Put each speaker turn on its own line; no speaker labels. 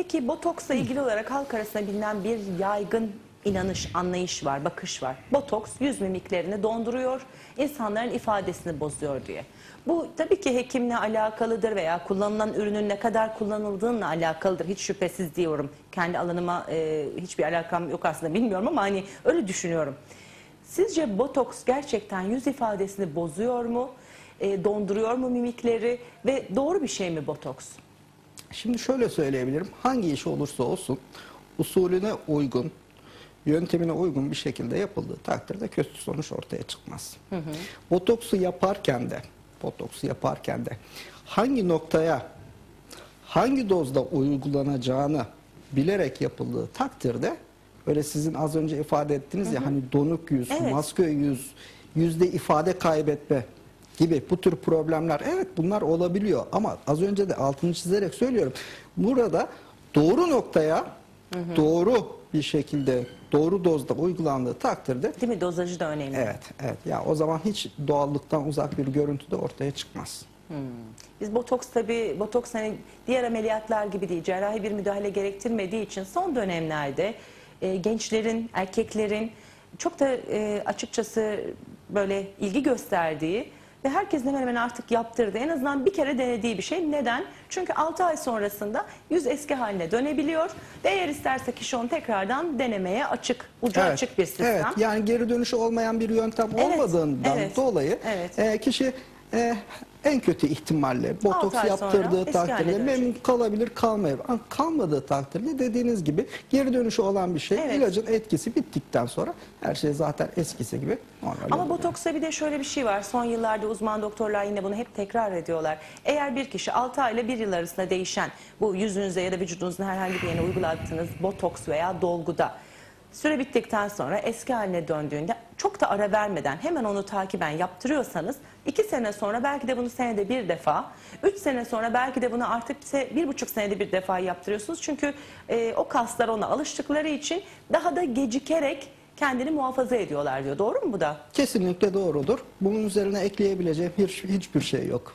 Peki botoksla ilgili olarak halk arasında bilinen bir yaygın inanış, anlayış var, bakış var. Botoks yüz mimiklerini donduruyor, insanların ifadesini bozuyor diye. Bu tabii ki hekimle alakalıdır veya kullanılan ürünün ne kadar kullanıldığıyla alakalıdır. Hiç şüphesiz diyorum. Kendi alanıma e, hiçbir alakam yok aslında bilmiyorum ama hani öyle düşünüyorum. Sizce botoks gerçekten yüz ifadesini bozuyor mu? E, donduruyor mu mimikleri ve doğru bir şey mi botoks?
Şimdi şöyle söyleyebilirim. Hangi iş olursa olsun usulüne uygun, yöntemine uygun bir şekilde yapıldığı takdirde kötü sonuç ortaya çıkmaz. Botoksu yaparken de, botoksu yaparken de hangi noktaya, hangi dozda uygulanacağını bilerek yapıldığı takdirde öyle sizin az önce ifade ettiğiniz ya hani donuk yüz,
Evet.
maske yüz, yüzde ifade kaybetme gibi bu tür problemler evet bunlar olabiliyor ama az önce de altını çizerek söylüyorum. Burada doğru noktaya doğru bir şekilde doğru dozda uygulandığı takdirde
Değil mi? Dozajı da önemli.
evet evet ya o zaman hiç doğallıktan uzak bir görüntü de ortaya çıkmaz.
Biz botoks tabii botoks hani diğer ameliyatlar gibi değil cerrahi bir müdahale gerektirmediği için son dönemlerde e, gençlerin, erkeklerin çok da e, açıkçası böyle ilgi gösterdiği ve herkesin hemen hemen artık yaptırdığı en azından bir kere denediği bir şey. Neden? Çünkü 6 ay sonrasında yüz eski haline dönebiliyor ve eğer isterse kişi onu tekrardan denemeye açık, ucu
Evet,
açık bir sistem.
Evet, yani geri dönüşü olmayan bir yöntem
Evet,
olmadığından
evet,
dolayı
evet.
e, kişi e, en kötü ihtimalle botoks
ay sonra
yaptırdığı
haline
takdirde memnun kalabilir, kalmayabilir. Ama kalmadığı takdirde dediğiniz gibi geri dönüşü olan bir şey.
Evet.
İlacın etkisi bittikten sonra her şey zaten eskisi gibi normal
Ama
oluyor.
botoksta bir de şöyle bir şey var. Son yıllarda uzman doktorlar yine bunu hep tekrar ediyorlar. Eğer bir kişi 6 ay ile 1 yıl arasında değişen bu yüzünüze ya da vücudunuzun herhangi bir yerine uygulattığınız botoks veya dolguda süre bittikten sonra eski haline döndüğünde çok da ara vermeden hemen onu takiben yaptırıyorsanız 2 sene sonra belki de bunu senede bir defa, 3 sene sonra belki de bunu artık bir buçuk senede bir defa yaptırıyorsunuz. Çünkü e, o kaslar ona alıştıkları için daha da gecikerek kendini muhafaza ediyorlar diyor. Doğru mu bu da?
Kesinlikle doğrudur. Bunun üzerine ekleyebileceğim hiç, hiçbir şey yok.